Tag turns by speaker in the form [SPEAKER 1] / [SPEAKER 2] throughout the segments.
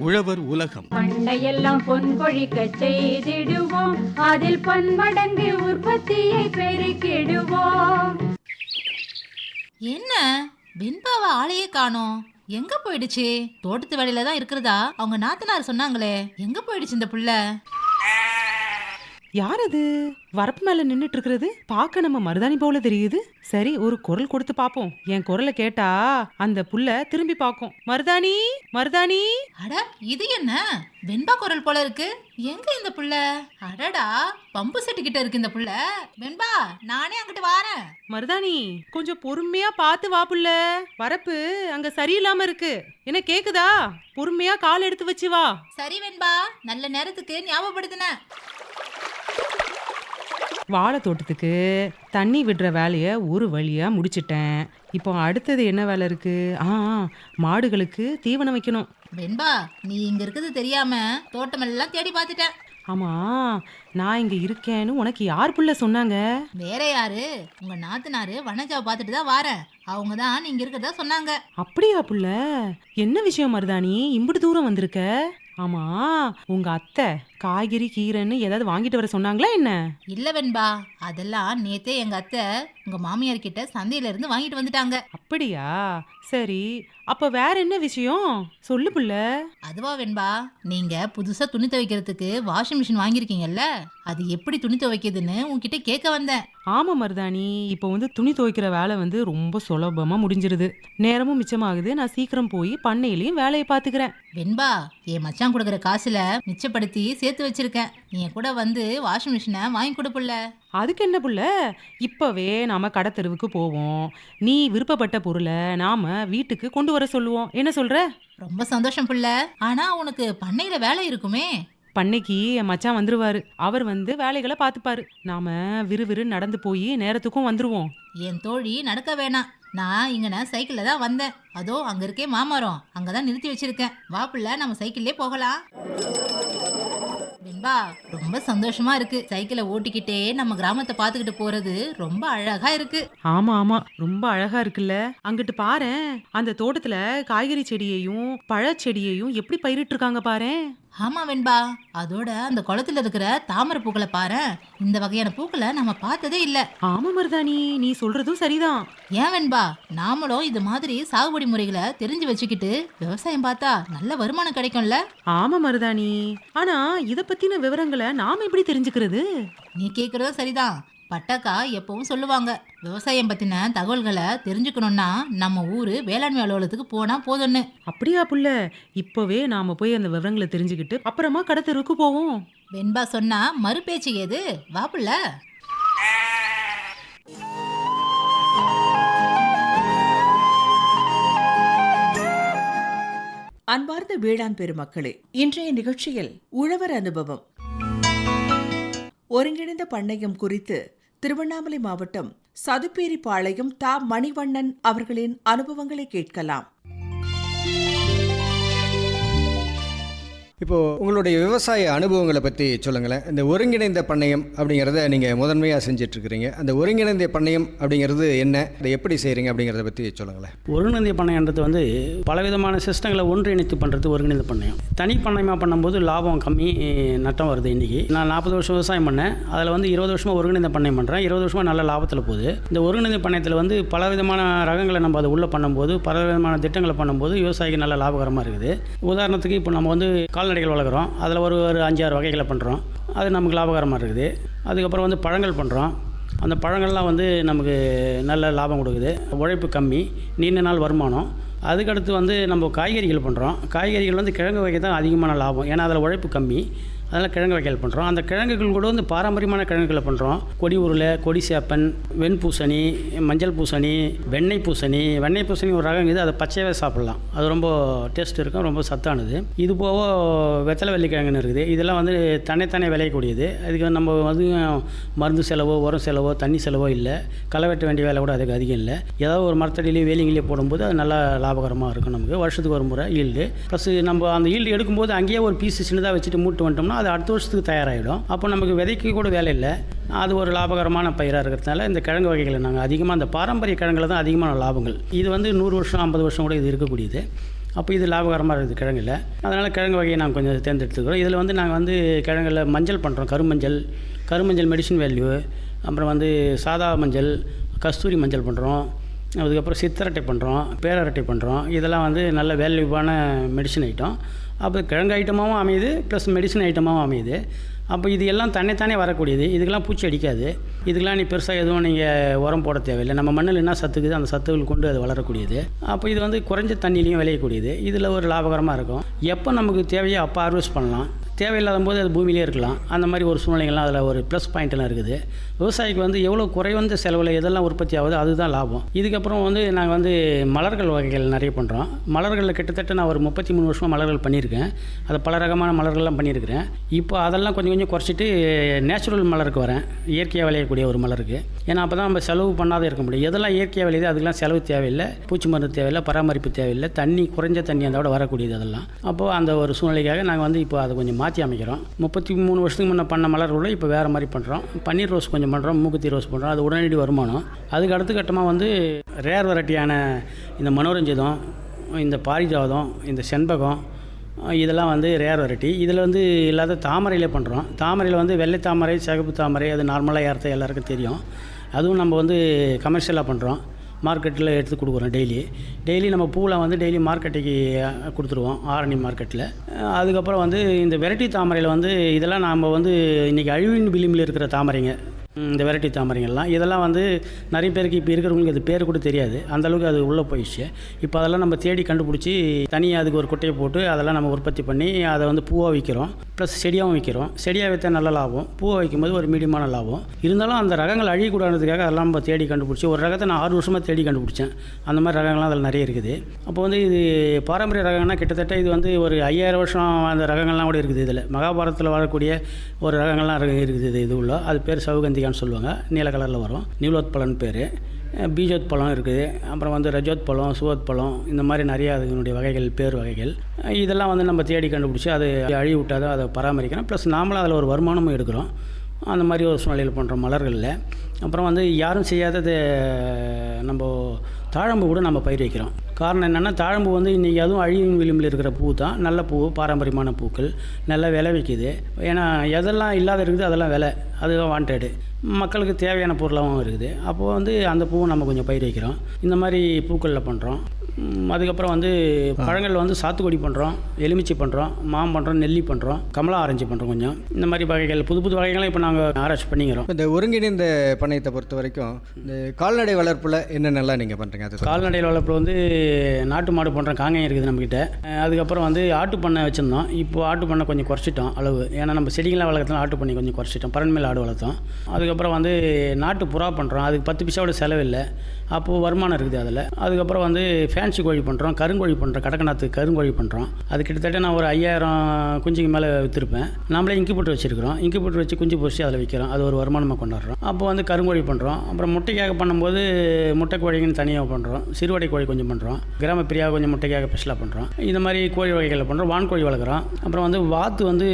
[SPEAKER 1] உழவர் உலகம்.
[SPEAKER 2] பண்டையெல்லாம் பொன் கொழிக்க செய்திடுவோம். அதில் பன்மடங்கு உற்பத்தியை பெருக்கிடுவோம்.
[SPEAKER 3] என்ன? வெண்பாவ ஆளையே காணோம். எங்க போயிடுச்சு? தோட்டத்து வேலையில தான் இருக்கிறதா? அவங்க நாத்தனார் சொன்னாங்களே. எங்க போயிடுச்சு இந்த புள்ள?
[SPEAKER 4] யார் அது வரப்பு மேல நின்னுட்டு இருக்கிறது பார்க்க நம்ம மருதாணி போல தெரியுது. சரி ஒரு குரல் கொடுத்து பாப்போம் என் குரலை கேட்டா அந்த புள்ள திரும்பி பார்க்கும். மருதாணி? மருதாணி?
[SPEAKER 3] அட இது என்ன? வெண்பா குரல் போல இருக்கு. எங்க இந்த புள்ள? அடடா பம்பு செட்டு கிட்ட இருக்கு இந்த புள்ள. வெண்பா நானே அங்கிட்டு வாரேன்.
[SPEAKER 4] மருதாணி கொஞ்சம் பொறுமையா பார்த்து வா புள்ள. வரப்பு அங்க சரியில்லாம இருக்கு. என்ன கேக்குதா? பொறுமையா கால் எடுத்து வச்சு வா.
[SPEAKER 3] சரி வெண்பா. நல்ல நேரத்துக்கு ஞாபகப்படுத்தின.
[SPEAKER 4] வாழை தோட்டத்துக்கு தண்ணி விடுற வேலையை ஒரு வழியா முடிச்சிட்டேன். இப்போ அடுத்தது என்ன வேலை இருக்கு? ஆ ஆ, மாடுகளுக்கு தீவனம் வைக்கணும்.
[SPEAKER 3] வெண்பா நீ இங்க இருக்கிறது தெரியாம தோட்டமெல்லாம் தேடி பார்த்துட்டேன்.
[SPEAKER 4] ஆமா நான் இங்க இருக்கேன்னு உனக்கு யார் புள்ள சொன்னாங்க?
[SPEAKER 3] வேற யாரு? உங்க நாத்தனாரு வனஜாவை பார்த்துட்டு தான் வாரேன். அவங்க தான் நீங்க இருக்கிறதா சொன்னாங்க.
[SPEAKER 4] அப்படியா புள்ள? என்ன விஷயம் மருதாணி? இம்புட்டு தூரம் வந்திருக்க? ஆமா உங்க அத்தை காய்கறி கீரைன்னு ஏதாவது வாங்கிட்டு வர சொன்னாங்களா என்ன?
[SPEAKER 3] இல்ல வெண்பா அதெல்லாம் நேத்தே எங்க அத்தை உங்க மாமியார் கிட்ட சந்தையில இருந்து வாங்கிட்டு வந்துட்டாங்க.
[SPEAKER 4] அப்படியா? சரி அப்ப வேற என்ன விஷயம்? சொல்லு புள்ள.
[SPEAKER 3] அதுவா வெண்பா நீங்க புதுசா துணி துவைக்கிறதுக்கு வாஷிங் மிஷின் வாங்கியிருக்கீங்கல்ல? அது எப்படி துணி துவைக்குதுன்னு உன்கிட்ட கேட்க வந்தேன்.
[SPEAKER 4] ஆமா மருதாணி இப்போ வந்து துணி துவைக்கிற வேலை வந்து ரொம்ப சுலபமா முடிஞ்சிருது. நேரமும் மிச்சமாகுது. நான் சீக்கிரம் போய் பண்ணையிலயும் வேலையை பாத்துக்கிறேன்
[SPEAKER 3] வெண்பா என் மச்சான் கொடுக்குற காசுல மிச்சப்படுத்தி சேர்த்து வச்சிருக்கேன். நீ கூட வந்து வாஷிங் மிஷினை வாங்கி கொடுப்புல
[SPEAKER 4] அதுக்கு என்ன புள்ள? இப்பவே நாம கடை தெருவுக்கு போவோம். நீ விருப்பப்பட்ட பொருளை நாம வீட்டுக்கு கொண்டு வர சொல்லுவோம். என்ன சொல்ற?
[SPEAKER 3] ரொம்ப சந்தோஷம் புள்ள. ஆனா உனக்கு பண்ணையில வேலை இருக்குமே.
[SPEAKER 4] பண்ணைக்கு என் மச்சான் வந்துருவாரு. அவர் வந்து வேலைகளை பார்த்துப்பாரு. நாம விறுவிறு நடந்து போய் நேரத்துக்கும் வந்துருவோம்.
[SPEAKER 3] என் தோழி நடக்க வேணாம். நான் இங்கன சைக்கிள்ல தான் வந்தேன். அதோ அங்க இருக்கே மாமரம். அங்கதான் நிறுத்தி வச்சிருக்கேன். வா புள்ள நம்ம சைக்கிள்லே போகலாம். பிம்பா ரொம்ப சந்தோஷமா இருக்கு. சைக்கிளை ஓட்டிக்கிட்டே நம்ம கிராமத்தை பார்த்துக்கிட்டு போறது ரொம்ப அழகா இருக்கு.
[SPEAKER 4] ஆமா ஆமா. ரொம்ப அழகா இருக்குல்ல. அங்கிட்டு பாரேன். அந்த தோட்டத்துல காய்கறி செடியையும் பழச்செடியையும் எப்படி பயிரிட்டு இருக்காங்க பாரேன்?
[SPEAKER 3] ஆமா வெண்பா அதோட அந்த குளத்துல இருக்கிற தாமரை பூக்களை பாரு. இந்த வகையான பூக்களை நம்ம பார்த்ததே இல்ல.
[SPEAKER 4] ஆமா மருதாணி நீ சொல்றதும் சரிதான்.
[SPEAKER 3] ஏன் வெண்பா நாமளும் இது மாதிரி சாகுபடி முறைகளை தெரிஞ்சு வச்சுக்கிட்டு விவசாயம் பார்த்தா நல்ல வருமானம் கிடைக்கும்ல?
[SPEAKER 4] ஆமா மருதாணி. ஆனா இத பத்தின விவரங்களை நாம எப்படி தெரிஞ்சுக்கிறது?
[SPEAKER 3] நீ கேக்குறதும் சரிதான். பட்டாக்கா எப்பவும் சொல்லுவாங்க. விவசாயம் பத்தின தகவல்களை தெரிஞ்சுக்கணும்னா நம்ம ஊரு வேளாண்மை அலுவலகத்துக்கு போனா போதும்னு.
[SPEAKER 4] அப்படியா புள்ள? இப்பவே நாம போய் அந்த விவரங்களை தெரிஞ்சுக்கிட்டு அப்புறமா கடை தெருவுக்கு போவோம்.
[SPEAKER 3] வெண்பா சொன்னா மறுபேச்சு ஏது வாப்புல
[SPEAKER 5] அன்பார்ந்த வேளாண் பெருமக்களே இன்றைய நிகழ்ச்சியில் உழவர் அனுபவம். ஒருங்கிணைந்த பண்ணையம் குறித்து திருவண்ணாமலை மாவட்டம் சதுப்பேரிப்பாளையம் தா மணிவண்ணன் அவர்களின் அனுபவங்களை கேட்கலாம்.
[SPEAKER 6] இப்போது உங்களுடைய விவசாய அனுபவங்களை பற்றி சொல்லுங்களேன். இந்த ஒருங்கிணைந்த பண்ணையம் அப்படிங்கிறத நீங்கள் முதன்மையாக செஞ்சிட்ருக்கிறீங்க. அந்த ஒருங்கிணைந்த பண்ணையம் அப்படிங்கிறது என்ன? அதை எப்படி செய்கிறீங்க அப்படிங்கிறத பற்றி சொல்லுங்களேன்.
[SPEAKER 7] ஒருங்கிணைந்த பண்ணையன்றது வந்து பலவிதமான சிஸ்டங்களை ஒன்றிணைத்து பண்ணுறது ஒருங்கிணைந்த பண்ணையம். தனி பண்ணையமாக பண்ணும்போது லாபம் கம்மி நட்டம் வருது இன்றைக்கி நான் நாற்பது வருஷம் விவசாயம் பண்ணேன். அதில் வந்து இருபது வருஷமாக ஒருங்கிணைந்த பண்ணையம் பண்ணுறேன் இருபது வருஷமாக நல்ல லாபத்தில் போகுது. இந்த ஒருங்கிணைந்த பண்ணையத்தில் வந்து பலவிதமான ரகங்களை நம்ம அதை உள்ளே பண்ணும்போது பலவிதமான திட்டங்களை பண்ணும்போது விவசாயிக்கு நல்ல லாபகரமாக இருக்குது. உதாரணத்துக்கு இப்போ நம்ம வந்து கால் கால்நடைகள் வளர்க்குறோம். அதில் ஒரு ஒரு அஞ்சாறு வகைகளை பண்ணுறோம். அது நமக்கு லாபகரமாக இருக்குது. அதுக்கப்புறம் வந்து பழங்கள் பண்ணுறோம். அந்த பழங்கள்லாம் வந்து நமக்கு நல்ல லாபம் கொடுக்குது. உழைப்பு கம்மி நீண்ட நாள் வருமானம். அதுக்கடுத்து வந்து நம்ம காய்கறிகள் பண்ணுறோம். காய்கறிகள் வந்து கிழங்கு வகை தான் அதிகமான லாபம். ஏன்னா அதில் உழைப்பு கம்மி. அதனால் கிழங்கு வகைகள் பண்ணுறோம் அந்த கிழங்குகள் கூட வந்து பாரம்பரியமான கிழங்குகளை பண்ணுறோம் கொடி உருளை கொடி சேப்பன் வெண்பூசணி மஞ்சள் பூசணி வெண்ணெய் பூசணி. வெண்ணெய் பூசணி ஒரு ரகம் இது அதை பச்சையாகவே சாப்பிட்லாம். அது ரொம்ப டேஸ்ட் இருக்கும் ரொம்ப சத்தானது. இது போக வெத்தலை வெள்ளிக்கிழங்குன்னு இருக்குது. இதெல்லாம் வந்து தன்னைத்தானே விளையக்கூடியது. அதுக்கு நம்ம வந்து மருந்து செலவோ உரம் செலவோ தண்ணி செலவோ இல்லை. களை வெட்ட வேண்டிய வேலை கூட அதுக்கு அதிகம் இல்லை. ஏதாவது ஒரு மரத்தடியிலேயே வேலிங்கிலேயே போடும்போது அது நல்லா லாபகரமாக இருக்கும் நமக்கு. வருஷத்துக்கு ஒரு முறை ஈல்டு. ப்ளஸ் நம்ம அந்த ஈல்டு எடுக்கும்போது அங்கேயே ஒரு பீஸ் சின்னதாக வச்சுட்டு மூட்டு வந்துட்டோம்னா அது அடுத்த வருஷத்துக்கு தயாராகிடும். அப்போ நமக்கு விதைக்கு கூட வேலை இல்லை. அது ஒரு லாபகரமான பயிராக இருக்கிறதுனால இந்த கிழங்கு வகைகளை நாங்கள் அதிகமாக அந்த பாரம்பரிய கிழங்குல தான் அதிகமான லாபங்கள். இது வந்து நூறு வருஷம் ஐம்பது வருஷம் கூட இது இருக்கக்கூடியது. அப்போ இது லாபகரமாக இருக்குது கிழங்குல. அதனால் கிழங்கு வகையை நாங்கள் கொஞ்சம் தேர்ந்தெடுத்துக்கிறோம். இதில் வந்து நாங்கள் வந்து கிழங்குல மஞ்சள் பண்ணுறோம். கருமஞ்சள் கருமஞ்சள் மெடிசின் வேல்யூ அப்புறம் வந்து சாதா மஞ்சள் கஸ்தூரி மஞ்சள் பண்ணுறோம். அதுக்கப்புறம் சித்தரட்டை பண்ணுறோம் பேரரட்டை பண்ணுறோம். இதெல்லாம் வந்து நல்ல வேல்யூவான மெடிசன் ஐட்டம் அப்போ கிழங்கு ஐட்டமாகவும் அமையுது ப்ளஸ் மெடிசன் ஐட்டமாகவும் அமையுது. அப்போ இது எல்லாம் தன்னைத்தானே வரக்கூடியது. இதுக்கெல்லாம் பூச்சி அடிக்காது. இதுக்கெல்லாம் நீ பெருசாக எதுவும் நீங்கள் உரம் போட தேவையில்லை. நம்ம மண்ணில் என்ன சத்துக்குது அந்த சத்துக்கள் கொண்டு அது வளரக்கூடியது. அப்போ இது வந்து குறைஞ்ச தண்ணிலையும் விளையக்கூடியது. இதில் ஒரு லாபகரமாக இருக்கும். எப்போ நமக்கு தேவையோ அப்போ ஹார்வெஸ்ட் பண்ணலாம். தேவையில்லாத போது அது பூமியிலே இருக்கலாம். அந்த மாதிரி ஒரு சூழ்நிலைகள்லாம் அதில் ஒரு ப்ளஸ் பாயிண்ட்லாம் இருக்குது. விவசாயிக்கு வந்து எவ்வளோ குறைவந்த செலவில் எதெல்லாம் உற்பத்தி ஆகுதோ அதுதான் லாபம். இதுக்கப்புறம் வந்து நாங்கள் வந்து மலர்கள் வகைகள் நிறைய பண்ணுறோம் மலர்களில் கிட்டத்தட்ட நான் ஒரு முப்பத்தி மூணு வருஷமாக மலர்கள் பண்ணியிருக்கேன். அது பல ரகமான மலர்கள்லாம் பண்ணியிருக்கிறேன். இப்போ அதெல்லாம் கொஞ்சம் கொஞ்சம் குறைச்சிட்டு நேச்சுரல் மலருக்கு வரேன். இயற்கையாக விளையக்கூடிய ஒரு மலருக்கு. ஏன்னா அப்போ தான் நம்ம செலவு பண்ணாத இருக்க முடியும். எதெல்லாம் இயற்கையாக விளையுது அதுக்கெல்லாம் செலவு தேவையில்லை. பூச்சி மருந்து தேவையில்லை பராமரிப்பு தேவையில்லை. தண்ணி குறைஞ்ச தண்ணி அதோட வரக்கூடியது அதெல்லாம். அப்போது அந்த ஒரு சூழ்நிலைக்காக நாங்கள் வந்து இப்போ அதை கொஞ்சம் மாற்றி அமைக்கிறோம். முப்பத்தி மூணு வருஷத்துக்கு முன்னே பண்ண மலர் மலர்களை இப்போ வேறு மாதிரி பண்ணுறோம் பன்னீர் ரோஸ் கொஞ்சம் பண்ணுறோம் மூக்குத்தி ரோஸ் பண்ணுறோம் அது உடனடி வருமானம். அதுக்கு அடுத்த கட்டமாக வந்து ரேர் வெரைட்டியான இந்த மனோரஞ்சிதம் இந்த பாரிஜாதம் இந்த செண்பகம் இதெல்லாம் வந்து ரேர் வெரைட்டி. இதில் வந்து இல்லாத தாமரையில் பண்ணுறோம் தாமரையில் வந்து வெள்ளை தாமரை சிகப்பு தாமரை அது நார்மலாக ஏறத்த எல்லாருக்கும் தெரியும். அதுவும் நம்ம வந்து கமர்ஷியலாக பண்ணுறோம் மார்க்கெட்டில் எடுத்து கொடுக்குறோம் டெய்லி. டெய்லி நம்ம பூலாம் வந்து டெய்லி மார்க்கெட்டுக்கு கொடுத்துருவோம் ஆரணி மார்க்கெட்டில். அதுக்கப்புறம் வந்து இந்த வெரைட்டி தாமரையில் வந்து இதெல்லாம் நாம் வந்து இன்றைக்கி அழிவின் விளிம்பில் இருக்கிற தாமரைங்க. இந்த வெரைட்டி தாமரைங்கள்லாம் இதெல்லாம் வந்து நிறைய பேருக்கு இப்போ இருக்கிறவங்களுக்கு அது பேர் கூட தெரியாது. அந்த அளவுக்கு அது உள்ளே போயிடுச்சு. இப்போ அதெல்லாம் நம்ம தேடி கண்டுபிடிச்சி தனியாக அதுக்கு ஒரு குட்டையை போட்டு அதெல்லாம் நம்ம உற்பத்தி பண்ணி அதை வந்து பூவாக விற்கிறோம் ப்ளஸ் செடியாகவும் விற்கிறோம் செடியாக விற்றா நல்ல லாபம். பூவை வைக்கும்போது ஒரு மீடியமான லாபம். இருந்தாலும் அந்த ரகங்கள் அழியக்கூடாதுக்காக அதெல்லாம் நம்ம தேடி கண்டுபிடிச்சி ஒரு ரகத்தை நான் ஆறு வருஷமாக தேடி கண்டுபிடிச்சேன். அந்த மாதிரி ரகங்கள்லாம் அதில் நிறைய இருக்குது. அப்போ வந்து இது பாரம்பரிய ரகங்கள்னா கிட்டத்தட்ட இது வந்து ஒரு ஐயாயிரம் வருஷம் அந்த ரகங்கள்லாம் கூட இருக்குது இதில். மகாபாரதத்தில் வாழக்கூடிய ஒரு ரகங்கள்லாம் இருக்குது இது இது உள்ள. அது பேர் சவுகந்திகான்னு சொல்லுவாங்க. நீல கலரில் வரும். நீலோத்பலன் பேர். பீஜோத் பழம் இருக்குது. அப்புறம் வந்து ரஜோத் பழம் சுவத் பழம் இந்த மாதிரி நிறையா அதனுடைய வகைகள் பேர் வகைகள். இதெல்லாம் வந்து நம்ம தேடி கண்டுபிடிச்சி அது அழி விட்டாத அதை பராமரிக்கிறோம் ப்ளஸ் நாமளும் அதில் ஒரு வருமானமும் எடுக்கிறோம். அந்த மாதிரி ஒரு சூழ்நிலையில் பண்ணுறோம் மலர்களில். அப்புறம் வந்து யாரும் செய்யாதது நம்ம தாழம்பு கூட நம்ம பயிர் வைக்கிறோம். காரணம் என்னென்னா தாழம்பு வந்து இன்றைக்கி அதுவும் அழிவின் விளிம்பில் இருக்கிற பூ தான் நல்ல பூ பாரம்பரியமான பூக்கள். நல்லா விலை விற்கிது ஏன்னா எதெல்லாம் இல்லாத இருக்குது அதெல்லாம் விலை. அதுதான் வாண்டடு மக்களுக்கு தேவையான பொருளாகவும் இருக்குது. அப்போது வந்து அந்த பூவை நம்ம கொஞ்சம் பயிர் வைக்கிறோம். இந்த மாதிரி பூக்களில் பண்ணுறோம் அதுக்கப்புறம் வந்து பழங்கள் வந்து சாத்துக்குடி பண்ணுறோம் எலுமிச்சை பண்ணுறோம் மாம் பண்ணுறோம் நெல்லி பண்ணுறோம் கமலா ஆரஞ்சு பண்ணுறோம் கொஞ்சம். இந்த மாதிரி வகைகள் புது புது வகைகளை இப்போ நாங்கள் ஆராய்ச்சி பண்ணிக்கிறோம்.
[SPEAKER 6] இந்த ஒருங்கிணைந்த பண்ணையத்தை பொறுத்த வரைக்கும் இந்த கால்நடை வளர்ப்பில் என்னென்னலாம் நீங்கள் பண்ணுறீங்க அது.
[SPEAKER 7] கால்நடை வளர்ப்பில் வந்து நாட்டு மாடு பண்ணுற காங்காயம் இருக்குது நம்மக்கிட்ட அதுக்கப்புறம் வந்து ஆட்டு பண்ணை வச்சுருந்தோம். இப்போ ஆட்டு பண்ணை கொஞ்சம் குறைச்சிட்டோம் அளவு. ஏன்னா நம்ம செடிகளாக வளர்க்குறதுல ஆட்டு பண்ணை கொஞ்சம் குறைச்சிட்டோம். பரண்மையில் ஆடு வளர்த்தோம். அதுக்கப்புறம் வந்து நாட்டு புறா பண்ணுறோம் அதுக்கு பத்து பைசாவோட செலவில்லை அப்போது வருமானம் இருக்குது அதில். அதுக்கப்புறம் வந்து ஃபேன்சி கோழி பண்ணுறோம் கருங்கோழி பண்ணுறோம் கடக்கநாத்து கருங்கோழி பண்ணுறோம் அது கிட்டத்தட்ட நான் ஒரு ஐயாயிரம் குஞ்சுக்கு மேலே விற்றுருப்பேன் இங்கு இன்குபேட்டர் வச்சுருக்கிறோம். இன்குபேட்டர் வச்சு குஞ்சு பொறிச்சு அதில் விற்கிறோம் அது ஒரு வருமானமாக கொண்டாடுறோம். அப்போ வந்து கருங்கோழி பண்ணுறோம் அப்புறம் முட்டைக்காக பண்ணும்போது முட்டை கோழிங்கன்னு தனியாக பண்ணுறோம் சிறுவடை கோழி கொஞ்சம் பண்ணுறோம் கிராம பிரியாக கொஞ்சம் முட்டைக்காக ஸ்பெஷலாக பண்ணுறோம் இந்த மாதிரி கோழி வகைகளை பண்ணுறோம் வான்கோழி வளர்க்குறோம். அப்புறம் வந்து வாத்து வந்து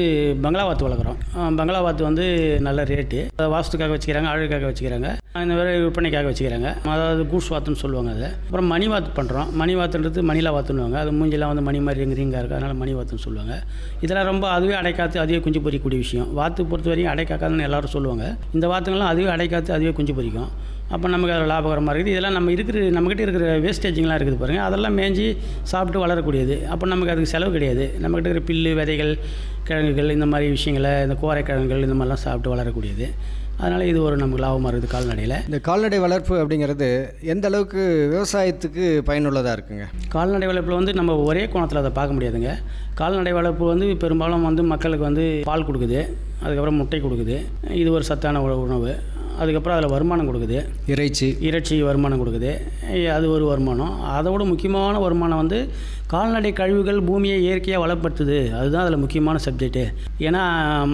[SPEAKER 7] பங்களா வாத்து வளர்க்குறோம். பங்களா வாத்து வந்து நல்ல ரேட்டு வாஸ்துக்காக வச்சுக்கிறாங்க அழகுக்காக வச்சுக்கிறாங்க. இந்த மாதிரி விற்பனைக்காக வச்சுக்கிறாங்க. அதாவது கூஸ் வாத்துன்னு சொல்லுவாங்க அதை. அப்புறம் மணி வாத்து பண்ணுறோம் மணி வாத்துன்றது மணிலா வாத்துன்னுவாங்க அது மூஞ்சிலாம் வந்து மணி மாதிரி ரிங் ரிங்காக இருக்குது அதனால் மணி வாத்துன்னு சொல்லுவாங்க. இதெல்லாம் ரொம்ப அதுவே அடைக்காத்து அதுவே குஞ்சு பொறிக்கக்கூடிய விஷயம். வாத்து பொறுத்த வரைக்கும் அடைக்காக்காதுன்னு எல்லாரும் சொல்லுவாங்க. இந்த வாத்துங்கள்லாம் அதுவே அடைக்காத்து அதுவே குஞ்சு பொறிக்கும். அப்போ நமக்கு அதில் லாபகரமாக இருக்குது. இதெல்லாம் நம்ம இருக்கிற நம்மக்கிட்ட இருக்கிற வேஸ்டேஜிங்லாம் இருக்குது பாருங்கள் அதெல்லாம் மேஞ்சி சாப்பிட்டு வளரக்கூடியது. அப்போ நமக்கு அதுக்கு செலவு கிடையாது. நம்மக்கிட்ட இருக்கிற பில்லு விதைகள் கிழங்குகள் இந்த மாதிரி விஷயங்களை இந்த கோரை கிழங்குகள் இந்த மாதிரிலாம் சாப்பிட்டு வளரக்கூடியது. அதனால் இது ஒரு நமக்கு லாபமாக இருக்குது கால்நடையில்.
[SPEAKER 6] இந்த கால்நடை வளர்ப்பு அப்படிங்கிறது எந்த அளவுக்கு விவசாயத்துக்கு பயனுள்ளதாக இருக்குங்க?
[SPEAKER 7] கால்நடை வளர்ப்பில் வந்து நம்ம ஒரே கோணத்தில் அதை பார்க்க முடியாதுங்க. கால்நடை வளர்ப்பு வந்து பெரும்பாலும் வந்து மக்களுக்கு வந்து பால் கொடுக்குது அதுக்கப்புறம் முட்டை கொடுக்குது. இது ஒரு சத்தான உணவு உணவு. அதுக்கப்புறம் அதில் வருமானம் கொடுக்குது.
[SPEAKER 6] இறைச்சி.
[SPEAKER 7] இறைச்சி வருமானம் கொடுக்குது. அது ஒரு வருமானம். அதை விட முக்கியமான வருமானம் வந்து கால்நடை கழிவுகள் பூமியை இயற்கையாக வளப்படுத்துது. அதுதான் அதில் முக்கியமான சப்ஜெக்ட்டு. ஏன்னா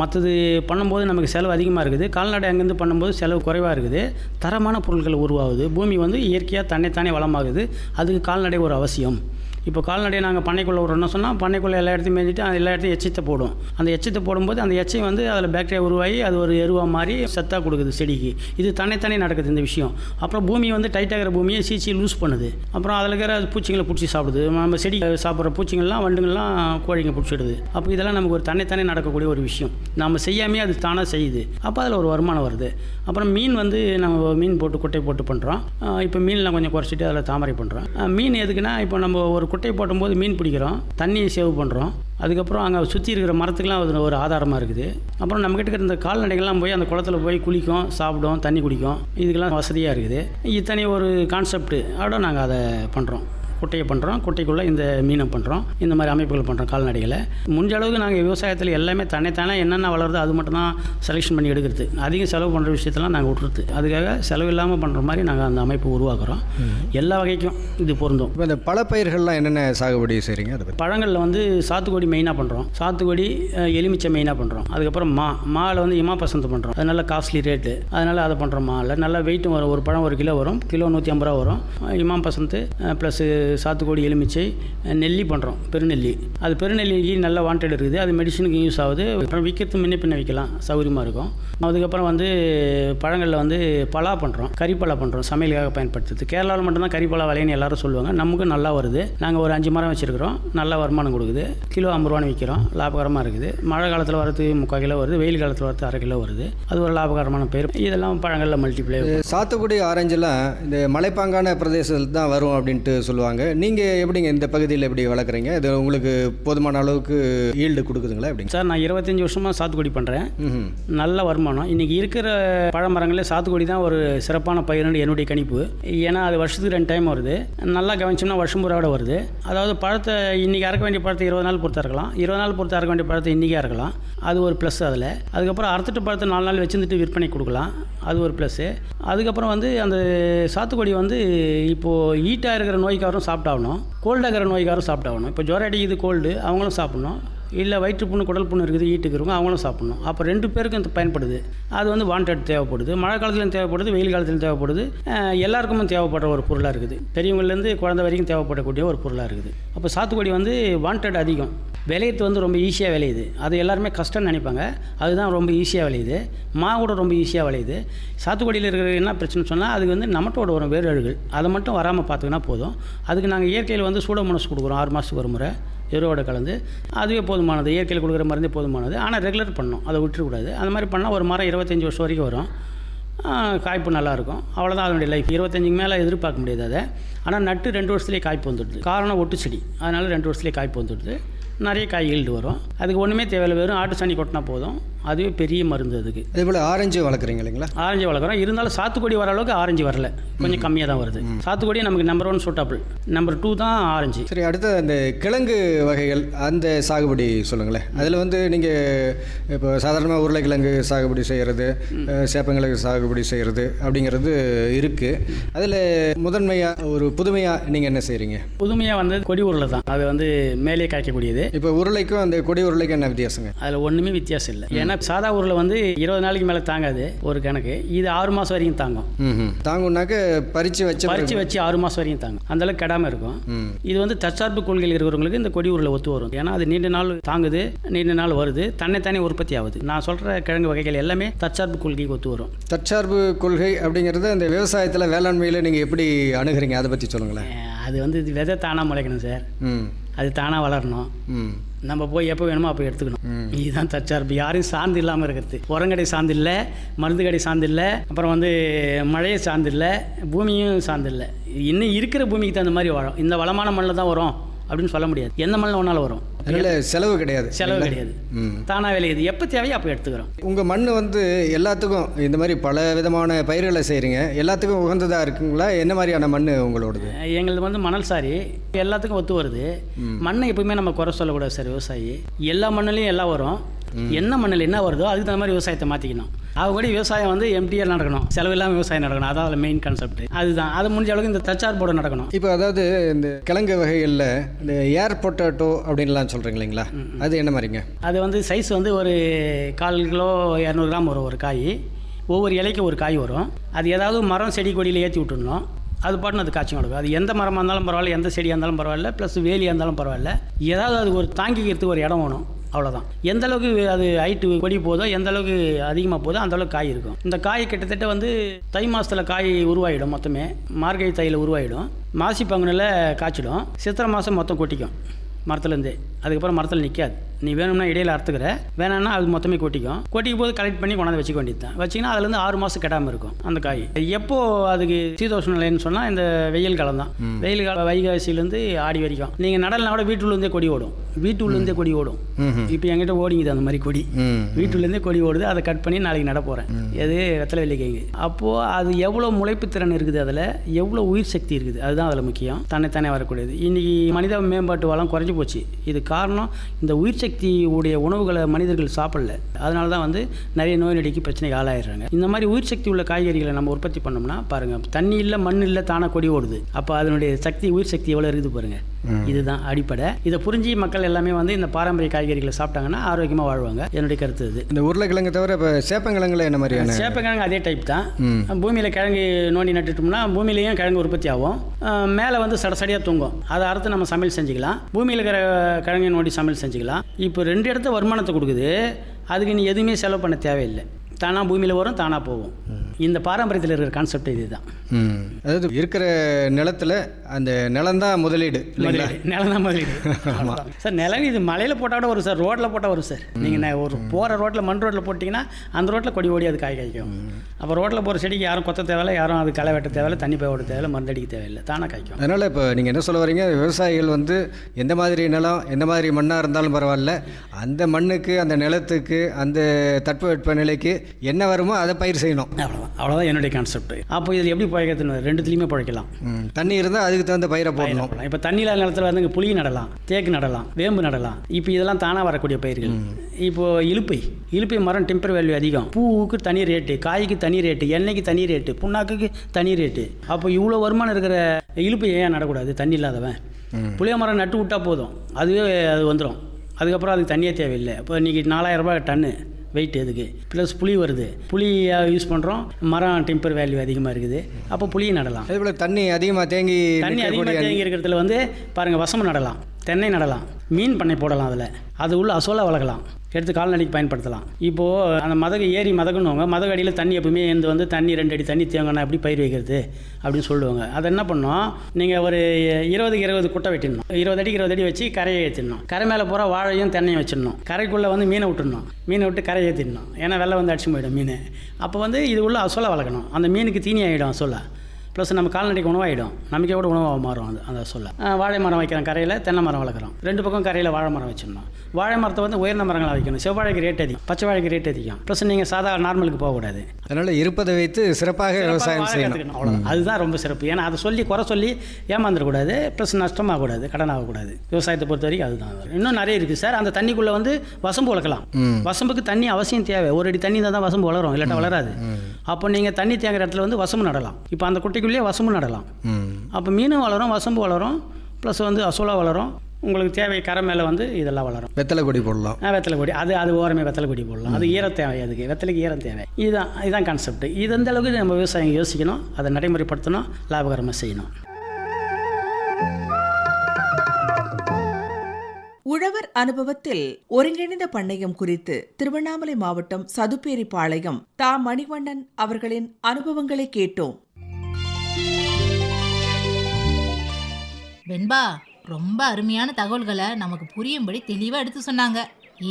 [SPEAKER 7] மற்றது பண்ணும்போது நமக்கு செலவு அதிகமாக இருக்குது. கால்நடை அங்கேருந்து பண்ணும்போது செலவு குறைவாக இருக்குது. தரமான பொருட்கள் உருவாகுது. பூமி வந்து இயற்கையாக தன்னைத்தானே வளமாகுது. அதுக்கு கால்நடை ஒரு அவசியம். இப்போ கால்நடையை நாங்கள் பண்ணைக்குள்ளே விட்றோம்னு சொன்னால் பண்ணைக்குள்ளே எல்லா இடத்தையும் மேய்ஞ்சிட்டு எல்லா இடத்தையும் எச்சத்தை போடும். அந்த எச்சத்தை போடும்போது அந்த எச்சை வந்து அதில் பேக்டீரியா உருவாகி அது ஒரு எருவா மாதிரி சத்தாக கொடுக்குது செடிக்கு. இது தன்னைத்தானே நடக்குது இந்த விஷயம். அப்புறம் பூமி வந்து டைட்டாகிற பூமியை சீச்சி லூஸ் பண்ணுது. அப்புறம் அதில் இருக்கிற பூச்சிங்களை பிடிச்சி சாப்பிடுது. நம்ம செடி சாப்பிட்ற பூச்சிங்கள்லாம் வண்டுங்கள்லாம் கோழிங்க பிடிச்சிடுது. அப்போ இதெல்லாம் நமக்கு ஒரு தன்னைத்தானே நடக்கக்கூடிய ஒரு விஷயம். நம்ம செய்யாமே அது தானாக செய்யுது. அப்போ அதில் ஒரு வருமானம் வருது. அப்புறம் மீன் வந்து நம்ம மீன் போட்டு குட்டை போட்டு பண்ணுறோம் இப்போ மீன்லாம் கொஞ்சம் குறைச்சிட்டு அதில் தாமரை பண்ணுறோம் மீன் எதுக்குன்னா இப்போ நம்ம ஒரு குட்டை போடும்போது மீன் பிடிக்கிறோம் தண்ணியை சேவ் பண்ணுறோம் அதுக்கப்புறம் அங்கே சுற்றி இருக்கிற மரத்துக்கெலாம் அது ஒரு ஆதாரமாக இருக்குது. அப்புறம் நம்மக்கிட்ட இருக்கிற இந்த கால்நடைகள்லாம் போய் அந்த குளத்துல போய் குளிக்கும் சாப்பிடும் தண்ணி குடிக்கும். இதுக்கெல்லாம் வசதியாக இருக்குது. இத்தனை ஒரு கான்செப்ட் அதோட நாங்கள் அதை பண்ணுறோம் குட்டையை பண்ணுறோம் குட்டைக்குள்ளே இந்த மீனை பண்ணுறோம் இந்த மாதிரி அமைப்புகள் பண்ணுறோம் கால்நடைகளை. முடிஞ்ச அளவுக்கு நாங்கள் விவசாயத்தில் எல்லாமே தன்னைத்தானே என்னென்ன வளருதோ அது மட்டும் தான் செலெக்ஷன் பண்ணி எடுக்கிறது. அதிகம் செலவு பண்ணுற விஷயத்தெல்லாம் நாங்கள் விட்டுறது. அதுக்காக செலவு இல்லாமல் பண்ணுற மாதிரி நாங்கள் அந்த அமைப்பு உருவாக்குறோம். எல்லா வகைக்கும் இது பொருந்தும்.
[SPEAKER 6] இப்போ இந்த பல பயிர்கள்லாம் என்னென்ன சாகுபடி செய்கிறீங்க அதை
[SPEAKER 7] பழங்களில் வந்து சாத்துக்குடி மெயினாக பண்ணுறோம் சாத்துக்குடி எலுமிச்சை மெயினாக பண்ணுறோம் அதுக்கப்புறம் மா மாவில் வந்து இமா பசந்த் பண்ணுறோம் அது நல்ல காஸ்ட்லி ரேட்டு அதனால் அதை பண்ணுறோம் மாவில் நல்ல வெயிட்டும் வரும். ஒரு பழம் ஒரு கிலோ வரும். கிலோ நூற்றி ஐம்பது ரூபா வரும். இமாம் பசந்த் ப்ளஸ் சாத்துக்குடி எலுமிச்சை நெல்லி பண்ணுறோம் பெருநெல்லி. அது பெருநெல்லிக்கு நல்ல வாண்டட் இருக்குது. அது மெடிசனுக்கு யூஸ் ஆகுது. அப்புறம் விற்கிறது முன்ன பின்ன விற்கலாம் சௌகரியமாக இருக்கும். அதுக்கப்புறம் வந்து பழங்களில் வந்து பலா பண்ணுறோம் கறிப்பலா பண்ணுறோம் சமையலுக்காக பயன்படுத்துறது. கேரளாவில் மட்டும்தான் கறிப்பலா விலைன்னு எல்லாரும் சொல்லுவாங்க. நமக்கும் நல்லா வருது. நாங்கள் ஒரு அஞ்சு மரம் வச்சுருக்கிறோம். நல்ல வருமானம் கொடுக்குது. கிலோ ஐம்பது ரூபான்னு விற்கிறோம் லாபகரமாக இருக்குது. மழை காலத்தில் வரது முக்கால் கிலோ வருது. வெயில் காலத்தில் வரது அரை கிலோ வருது. அது ஒரு லாபகரமான பேர். இதெல்லாம் பழங்களில் மல்டிப்ளை
[SPEAKER 6] சாத்துக்குடி ஆரஞ்செல்லாம் இந்த மலைப்பாங்கான பிரதேசத்தில் தான் வரும் அப்படின்ட்டு சொல்லுவாங்க. நீங்கள் எப்படிங்க இந்த பகுதியில் எப்படி வளர்க்குறீங்க? இது உங்களுக்கு போதுமான அளவுக்கு ஈல்டு கொடுக்குதுங்களா எப்படிங்க
[SPEAKER 7] சார் நான் இருபத்தஞ்சி வருஷமாக சாத்துக்குடி பண்ணுறேன் நல்ல வருமானம். இன்றைக்கி இருக்கிற பழமரங்களே சாத்துக்குடி தான் ஒரு சிறப்பான பயிர்னு என்னுடைய கணிப்பு. ஏன்னா அது வருஷத்துக்கு ரெண்டு டைம் வருது. நல்லா கவனிச்சோம்னா வருஷம் பூராவோட வருது. அதாவது பழத்தை இன்றைக்கி அறக்க வேண்டிய பழத்தை இருபது நாள் பொறுத்தா இருக்கலாம். இருபது நாள் பொறுத்து அறக்க வேண்டிய பழத்தை இன்றைக்கே அறக்கலாம். அது ஒரு ப்ளஸ் அதில். அதுக்கப்புறம் அறுத்துட்டு பழத்தை நாலு நாள் வச்சுருந்துட்டு விற்பனை கொடுக்கலாம். அது ஒரு ப்ளஸ்ஸு அதுக்கப்புறம் வந்து அந்த சாத்துக்குடி வந்து இப்போது ஹீட்டாக இருக்கிற நோய்க்காரரும் சாப்பிட்டாகணும். கோல்டாகிற இருக்கிற நோய்க்காரும் சாப்பிட்டாகணும். இப்போ ஜுரம் அடிக்குது கோல்டு அவங்களும் சாப்பிட்ணும். இல்லை வயிற்றுப்புண்ணு குடல் புண்ணு இருக்குது ஈட்டுக்கிறவங்க அவங்களும் சாப்பிட்ணும். அப்போ ரெண்டு பேருக்கும் இது பயன்படுது. அது வந்து வாண்டட் தேவைப்படுது. மழை காலத்துலையும் தேவைப்படுது வெயில் காலத்துலையும் தேவைப்படுது. எல்லாருக்குமே தேவைப்படுற ஒரு பொருளாக இருக்குது. பெரியவங்கள்லேருந்து குழந்தை வரைக்கும் தேவைப்படக்கூடிய ஒரு பொருளாக இருக்குது. அப்போ சாத்துக்குடி வந்து வாண்டட் அதிகம். விளையத்து வந்து ரொம்ப ஈஸியாக விளையுது. அது எல்லாருமே கஷ்டம்னு நினைப்பாங்க. அதுதான் ரொம்ப ஈஸியாக விளையுது. மா கூட ரொம்ப ஈஸியாக விளையுது. சாத்துக்குடியில் இருக்கிற என்ன பிரச்சனை சொன்னால் அதுக்கு வந்து நமட்டோட வரும் வேரழுகள் அதை மட்டும் வராமல் பார்த்துக்கினா போதும். அதுக்கு நாங்கள் இயற்கையில் வந்து சூடோமோனஸ் கொடுக்குறோம் ஆறு மாதத்துக்கு ஒரு முறை. எருவோட கலந்து அதுவே போதுமானது. இயற்கையில் கொடுக்குற மருந்தே போதுமானது. ஆனால் ரெகுலர் பண்ணணும். அதை விட்டுறக்கூடாது. அந்த மாதிரி பண்ணால் ஒரு மரம் இருபத்தஞ்சி வருஷம் வரைக்கும் வரும். காய்ப்பு நல்லாயிருக்கும். அவ்வளோதான் அதனுடைய லைஃப் இருபத்தஞ்சுக்கு மேலே எதிர்பார்க்க முடியாது அதை. ஆனால் நட்டு ரெண்டு வருஷத்துலேயே காய்ப்பு வந்துடுது. காரணம் ஒட்டு செடி. அதனால் ரெண்டு வருஷத்துலேயே காய்ப்பு வந்துடுது. நிறைய காய் ஈல்டு வரும். அதுக்கு ஒன்றுமே தேவையில்லை. வெறும் ஆட்டு சாணி கொட்டினா போதும். அதுவே பெரிய மருந்து அதுக்கு.
[SPEAKER 6] அதே போல் ஆரஞ்சு வளர்க்குறீங்க இல்லைங்களா?
[SPEAKER 7] ஆரஞ்சு வளர்க்குறோம். இருந்தாலும் சாத்துக்குடி வர அளவுக்கு ஆரஞ்சு வரல. கொஞ்சம் கம்மியாக தான் வருது. சாத்துக்குடி நமக்கு number one suitable number two தான் ஆரஞ்சு.
[SPEAKER 6] சரி அடுத்து அந்த கிழங்கு வகைகள் அந்த சாகுபடி சொல்லுங்களேன். அதில் வந்து நீங்கள் இப்போ சாதாரணமாக உருளைக்கிழங்கு சாகுபடி செய்கிறது சேப்பங்கிழங்கு சாகுபடி செய்கிறது அப்படிங்கிறது இருக்குது அதில் முதன்மையாக ஒரு புதுமையாக நீங்கள் என்ன செய்கிறீங்க
[SPEAKER 7] புதுமையாக வந்து கொடி உருளை தான். அது வந்து மேலே காய்க்கக்கூடியது.
[SPEAKER 6] இப்போ உருளைக்கும் அந்த கொடி உருளைக்கும் என்ன வித்தியாசங்க?
[SPEAKER 7] அதில் ஒன்றுமே வித்தியாசம் இல்லை. ஏன்னா சாதா உருளை வந்து இருபது நாளைக்கு மேலே தாங்காது ஒரு கணக்கு. இது ஆறு மாதம் வரைக்கும் தாங்கும்.
[SPEAKER 6] ம் தாங்குனாக்க பறித்து வச்ச
[SPEAKER 7] பறித்து வச்சு ஆறு மாதம் வரைக்கும் தாங்கும். அந்த அளவுக்கு கெடாமல் இருக்கும். இது வந்து தற்சார்பு கொள்கையில் இருக்கிறவங்களுக்கு இந்த கொடி உருளை ஒத்து வரும். ஏன்னா அது நீண்ட நாள் தாங்குது நீண்ட நாள் வருது தன்னைத்தானே உற்பத்தி ஆகுது. நான் சொல்கிற கிழங்கு வகைகள் எல்லாமே தற்சார்பு கொள்கைக்கு ஒத்து வரும்.
[SPEAKER 6] தற்சார்பு கொள்கை அப்படிங்கிறது அந்த விவசாயத்தில் வேளாண்மையில் நீங்கள் எப்படி அணுகுறீங்க? அதை பற்றி சொல்லுங்களேன்.
[SPEAKER 7] அது வந்து விதை தானாக முளைக்கணும் சார். அது தானாக வளரணும். நம்ம போய் எப்போ வேணுமோ அப்போ எடுத்துக்கணும். இதுதான் தற்சார்பு. யாரையும் சார்ந்து இல்லாமல் இருக்கிறது. உரங்கடை சார்ந்து இல்லை மருந்து கடை சார்ந்து இல்லை அப்புறம் வந்து மழையை சார்ந்து இல்லை பூமியும் சார்ந்து இல்லை. இன்னும் இருக்கிற பூமிக்கு தகுந்த மாதிரி வரும் இந்த வளமான மண்ணில் தான் வரும் அப்படின்னு சொல்ல முடியாது. எந்த மண்ணில் ஒன்றாலும் வரும்.
[SPEAKER 6] அதனால் செலவு கிடையாது.
[SPEAKER 7] செலவு கிடையாது. தானாக விளையுது. எப்போ தேவையோ அப்போ எடுத்துக்கிறோம்.
[SPEAKER 6] உங்கள் மண் வந்து எல்லாத்துக்கும் இந்த மாதிரி பல விதமான பயிர்களை செய்கிறீங்க எல்லாத்துக்கும் உகந்ததாக இருக்குங்களா? என்ன மாதிரியான மண் உங்களோடது?
[SPEAKER 7] எங்களது வந்து மணல் சாரி எல்லாத்துக்கும் ஒத்து வருது. மண்ணை எப்பவுமே நம்ம குறை சொல்லக்கூடாது சார் விவசாயி. எல்லா மண்ணுலையும் எல்லாம் வரும். என்ன மண்ணில் என்ன வருதோ அதுக்கு தகுந்த மாதிரி விவசாயத்தை மாற்றிக்கணும் அதுபடி விவசாயம் வந்து எம்டிஆர் நடக்கணும். செலவு இல்லாமல் விவசாயம் நடக்கணும். அதான் அதில் மெயின் கான்செப்ட் அதுதான். அது முடிஞ்ச அளவுக்கு இந்த தற்சார்போடு நடக்கணும்.
[SPEAKER 6] இப்போ அதாவது இந்த கிழங்கு வகைகளில் இந்த ஏர் பொட்டேட்டோ அப்படின்லாம் சொல்கிறீங்க இல்லைங்களா? அது என்ன மாதிரிங்க?
[SPEAKER 7] அது வந்து சைஸ் வந்து ஒரு கால் கிலோ இரநூறு கிராம் வரும் ஒரு காய். ஒவ்வொரு இலைக்கு ஒரு காய் வரும். அது ஏதாவது மரம் செடி கொடியில் ஏற்றி விட்டுடணும். அது பாட்டுன்னு அது காய்ச்சி கொடுக்கும் அது எந்த மரமாக இருந்தாலும் பரவாயில்ல எந்த செடியாக இருந்தாலும் பரவாயில்ல ப்ளஸ் வேலியாக இருந்தாலும் பரவாயில்ல. ஏதாவது அது ஒரு தாங்கிக்கிறதுக்கு ஒரு இடம் வேணும். அவ்வளோதான் எந்த அளவுக்கு அது ஹைட்டு கொடி போதோ எந்த அளவுக்கு அதிகமாக போதோ அந்த அளவுக்கு காய் இருக்கும். இந்த காய் கிட்டத்தட்ட வந்து தை மாதத்தில் காய் உருவாயிடும் மொத்தமே. மார்கழி தையில் உருவாயிடும். மாசி பங்குனில் காய்ச்சிடும். சித்திரை மாதம் மொத்தம் கொட்டிக்கும் மரத்துலேருந்தே. அதுக்கப்புறம் மரத்தில் நிற்காது நீ வேணும்னா இடையில அறுத்துக்கிற. வேணாம்னா அது மொத்தமே கொட்டிக்கும். கொட்டிக்கும் போது கலெக்ட் பண்ணி கொண்டாந்து வச்சுக்க வேண்டியது தான் வச்சிங்கன்னா அதுலேருந்து ஆறு மாதம் கெடாமல் இருக்கும் அந்த காய். எப்போ அதுக்கு சீதோஷ நிலைன்னு சொன்னால் இந்த வெயில் காலம் தான். வெயில் காலம் வைகாசிலேருந்து ஆடி வரைக்கும். நீங்கள் நடலனா கூட வீட்டுள்ளேருந்தே கொடி ஓடும். வீட்டுள்ளேருந்தே கொடி ஓடும். இப்போ என்கிட்ட ஓடிங்குது அந்த மாதிரி கொடி.
[SPEAKER 6] ம்.
[SPEAKER 7] வீட்டுலேருந்தே கொடி ஓடுது. அதை கட் பண்ணி நாளைக்கு நட போகிறேன் எது வெத்தலை வெள்ளிக்கைங்க அப்போது அது எவ்வளோ முளைப்பு திறன் இருக்குது அதில் எவ்வளோ உயிர் சக்தி இருக்குது. அதுதான் அதில் முக்கியம். தன்னைத்தானே வரக்கூடியது. இன்றைக்கி மனித மேம்பாட்டு வளம் குறைஞ்சி போச்சு. இது காரணம் இந்த உயிர் சக்தி உடைய உணவுகளை மனிதர்கள் சாப்பிடல. அதனால தான் வந்து நிறைய நோய் நொடிக்கு பிரச்சனைக்கு ஆளாயிடுறாங்க. இந்த மாதிரி உயிர் சக்தி உள்ள காய்கறிகளை நம்ம உற்பத்தி பண்ணோம்னா பாருங்கள் தண்ணி இல்லை மண் இல்லை தானாக கொடி ஓடுது. அப்போ அதனுடைய சக்தி உயிர் சக்தி எவ்வளோ இருக்குது பாருங்கள் இதுதான் அடிப்படை. இதை புரிஞ்சு மக்கள் எல்லாமே வந்து இந்த பாரம்பரிய காய்கறிகளை சாப்பிட்டாங்கன்னா ஆரோக்கியமாக வாழ்வாங்க. என்னுடைய கருத்து இது.
[SPEAKER 6] இந்த உருளைக்கிழங்கு தவிர இப்போ சேப்பங்கிழங்குல என்ன மாதிரியான
[SPEAKER 7] சேப்பக்கிழங்கு அதே டைப் தான். பூமியில் கிழங்கு நோண்டி நட்டுட்டோம்னா பூமியிலையும் கிழங்கு உற்பத்தி ஆகும். மேலே வந்து சடசடியாக தூங்கும். அதை அறுத்து நம்ம சமையல் செஞ்சுக்கலாம். பூமியில் இருக்கிற கிழங்கு நோண்டி சமையல் செஞ்சுக்கலாம். இப்போ ரெண்டு இடத்த வருமானத்தை கொடுக்குது. அதுக்கு நீ எதுவுமே செலவு பண்ண தேவையில்லை. தானாக பூமியில் வரும் தானாக போகும். இந்த பாரம்பரியத்தில் இருக்கிற கான்செப்ட் இதுதான்
[SPEAKER 6] அதாவது இருக்கிற நிலத்துல அந்த முதலீடு இல்லைங்களா?
[SPEAKER 7] முதலீடு. நிலம் தான் முதலீடு. சார் நிலம் இது மலையில் போட்டால் கூட வரும் சார். ரோட்டில் போட்டால் வரும் சார். நீங்கள் ஒரு போகிற ரோட்டில் மண் ரோட்டில் போட்டிங்கன்னா அந்த ரோட்டில் கொடி ஓடி அது காய் காய்க்கும். அப்போ ரோட்டில் போகிற செடிக்கு யாரும் கொத்த தேவையில்ல யாரும் அது களை வெட்ட தேவையில்ல தண்ணி போய் ஓட தேவையில்ல மருந்தடிக்க தேவையில்லை. தானாக காய்க்கும்.
[SPEAKER 6] அதனால் இப்போ நீங்கள் என்ன சொல்ல வரீங்க? விவசாயிகள் வந்து எந்த மாதிரி நிலம் எந்த மாதிரி மண்ணாக இருந்தாலும் பரவாயில்ல. அந்த மண்ணுக்கு அந்த நிலத்துக்கு அந்த தட்பவெட்ப நிலைக்கு என்ன வருமோ அதை பயிர் செய்யணும்.
[SPEAKER 7] அவ்வளோதான் அவ்வளோதான் என்னுடைய கான்செப்ட் அப்போ இதில் எப்படி பிழைக்கிறதுன்னு ரெண்டுத்துலேயுமே பிழைக்கலாம்
[SPEAKER 6] தண்ணி இருந்தால் அதுக்கு தகுந்த பயிரை போடணும்.
[SPEAKER 7] இப்போ தண்ணி இல்லாத நிலத்தில் வந்து புளி நடலாம் தேக்கு நடலாம் வேம்பு நடலாம். இப்போ இதெல்லாம் தானாக வரக்கூடிய பயிர்கள். இப்போ இலுப்பை இலுப்பை மரம் டெம்பர் வேல்யூ அதிகம். பூவுக்கு தனி ரேட்டு காய்க்கு தனி ரேட்டு எண்ணெய்க்கு தனி ரேட்டு புண்ணாக்குக்கு தனி ரேட்டு அப்போ இவ்வளோ வருமானம் இருக்கிற இலுப்பை ஏன் நடக்கூடாது? தண்ணி இல்லாதவன். புளிய மரம் நட்டு விட்டா போதும். அதுவே அது வந்துடும் அதுக்கப்புறம் அதுக்கு தண்ணியே தேவையில்லை. இப்போ இன்றைக்கி நாலாயிரம் ரூபாய் டன்னு. வெயிட் எதுக்கு? ப்ளஸ் புளி வருது. புளி யூஸ் பண்ணுறோம் மரம் டெம்பர் வேல்யூ அதிகமாக இருக்குது. அப்போ புளியை நடலாம்.
[SPEAKER 6] அதே போல் தண்ணி அதிகமாக தேங்கி
[SPEAKER 7] தண்ணி அதிகமாக தேங்கி இருக்கிறதுல வந்து பாருங்கள் வசம்பு நடலாம். தென்னை நடலாம். மீன் பண்ணை போடலாம் அதில். அது உள்ள அசோலா வளர்க்கலாம். எடுத்து கால்நடைக்கு பயன்படுத்தலாம். இப்போது அந்த மதகு ஏரி மதகுன்னுவாங்க. மதகு அடியில் தண்ணி எப்பவுமே எந்த வந்து தண்ணி ரெண்டு அடி தண்ணி தேங்கணும் எப்படி பயிர் வைக்கிறது அப்படின்னு சொல்லுவாங்க. அதை என்ன பண்ணோம்? நீங்கள் ஒரு இருபதுக்கு இருபது குட்டை வெட்டிடணும். இருபது அடிக்கு இருபது அடி வச்சு கரையை ஏற்றிடணும் கரை மேலே போகிற வாழையும் தென்னையும் வச்சிடணும். கரைக்குள்ளே வந்து மீனை விட்டுடணும். மீனை விட்டு கரை ஏற்றிடணும் ஏன்னா வெள்ளை வந்து அடிச்சு போயிடும் மீன். அப்போ வந்து இது உள்ள அசோலா வளர்க்கணும். அந்த மீனுக்கு தீனி ஆகிடும் அசோலா. ப்ளஸ் நம்ம கால்நடைக்கு உணவாயிடும். நமக்கே கூட உணவாக மாறும் அது அந்த சொல்ல. வாழை மரம் வைக்கிறோம் கரையில் தென்னை மரம் வளர்க்குறோம். ரெண்டு பக்கம் கரையில் வாழை மரம் வச்சிடணும். வாழை மரத்தை வந்து உயர்ந்த மரங்களாக வைக்கணும். செவ்வாழைக்கு ரேட் அதிகம் பச்சை வாழைக்கு ரேட் அதிகம். ப்ளஸ் நீங்கள் சாதா நார்மலுக்கு போகக்கூடாது.
[SPEAKER 6] அதனால் இருப்பதை வைத்து சிறப்பாக விவசாயம் செய்யணும்.
[SPEAKER 7] அவ்வளவுதான். அதுதான் ரொம்ப சிறப்பு. ஏன்னா அதை சொல்லி குறை சொல்லி ஏமாந்துடக்கூடாது. ப்ளஸ் நஷ்டமாகக்கூடாது கடன் ஆகக்கூடாது விவசாயத்தை பொறுத்த வரைக்கும் அதுதான். இன்னும் நிறைய இருக்குது சார். அந்த தண்ணிக்குள்ளே வந்து வசம்பு வளர்க்கலாம். வசம்புக்கு தண்ணி அவசியம் தேவை. ஒரு அடி தண்ணி தான் வசம்பு வளரும். இல்லாட்டா வளராது. அப்போ நீங்கள் தண்ணி தேங்குற இடத்துல வந்து வசம்பு நடலாம். இப்போ அந்த குட்டைக்குள்ளேயே வசம்பு நடலாம். அப்போ மீனும் வளரும் வசம்பு வளரும் ப்ளஸ் வந்து அசோலா வளரும். உங்களுக்கு தேவை கரை மேலே வந்து இதெல்லாம் வளரும்.
[SPEAKER 6] வெத்தலை கொடி போடலாம்.
[SPEAKER 7] ஆ, வெத்தலை கொடி. அது அது ஓரமே வெத்தலை கொடி போடலாம். அது ஈரம் தேவை அதுக்கு. வெத்தலைக்கு ஈரம் தேவை. இதுதான் இதுதான் கான்செப்ட் இது எந்த அளவுக்கு நம்ம விவசாயம் யோசிக்கணும் அதை நடைமுறைப்படுத்தணும் லாபகரமாக செய்யணும்.
[SPEAKER 5] உழவர் அனுபவத்தில் ஒருங்கிணைந்த பண்ணையம் குறித்து திருவண்ணாமலை மாவட்டம் சதுப்பேரிபாளையம் தா மணிவண்ணன் அவர்களின் அனுபவங்களை கேட்டோம்.
[SPEAKER 3] வெண்பா ரொம்ப அருமையான தகவல்களை நமக்கு புரியும்படி தெளிவா எடுத்து சொன்னாங்க.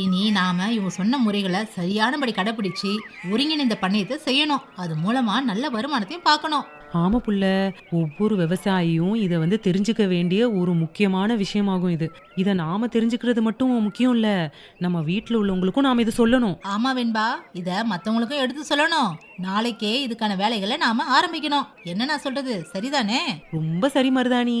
[SPEAKER 3] இனி நாம இவங்க சொன்ன முறைகளை சரியானபடி கடைபிடிச்சு ஒருங்கிணைந்த பண்ணையத்தை செய்யணும். அது மூலமா நல்ல வருமானத்தையும் பார்க்கணும்.
[SPEAKER 4] ஆமா புள்ள ஒவ்வொரு விவசாயியும் இதை வந்து தெரிஞ்சுக்க வேண்டிய ஒரு முக்கியமான விஷயமாகும் இது. இதை நாம தெரிஞ்சுக்கிறது மட்டும் முக்கியம் இல்ல நம்ம வீட்டில் உள்ளவங்களுக்கும் நாம இதை சொல்லணும்.
[SPEAKER 3] ஆமா வெண்பா இத மத்தவங்களுக்கும் எடுத்து சொல்லணும். நாளைக்கே இதுக்கான வேலைகளை நாம ஆரம்பிக்கணும். என்ன நான் சொல்றது? சரிதானே?
[SPEAKER 4] ரொம்ப சரி மருதாணி.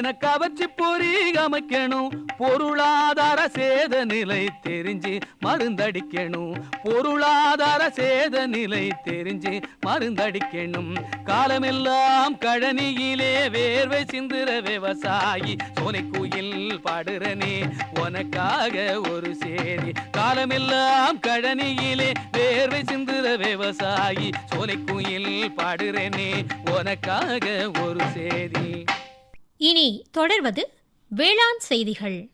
[SPEAKER 1] பொறி என கவர்ச்சி பொறி அமைக்கணும். பொருளாதார சேத நிலை தெரிஞ்சு மருந்தடிக்கணும். பொருளாதார சேத நிலை தெரிஞ்சு மருந்தடிக்கணும். காலமெல்லாம் கழனியிலே வேர்வை சிந்துற விவசாயி சோலை குயில் பாடுறனே உனக்காக ஒரு சேரி காலமெல்லாம் கழனியிலே வேர்வை சிந்துற விவசாயி சோலை குயில் பாடுறனே உனக்காக ஒரு சேதி.
[SPEAKER 8] இனி தொடர்வது வேளாண் செய்திகள்.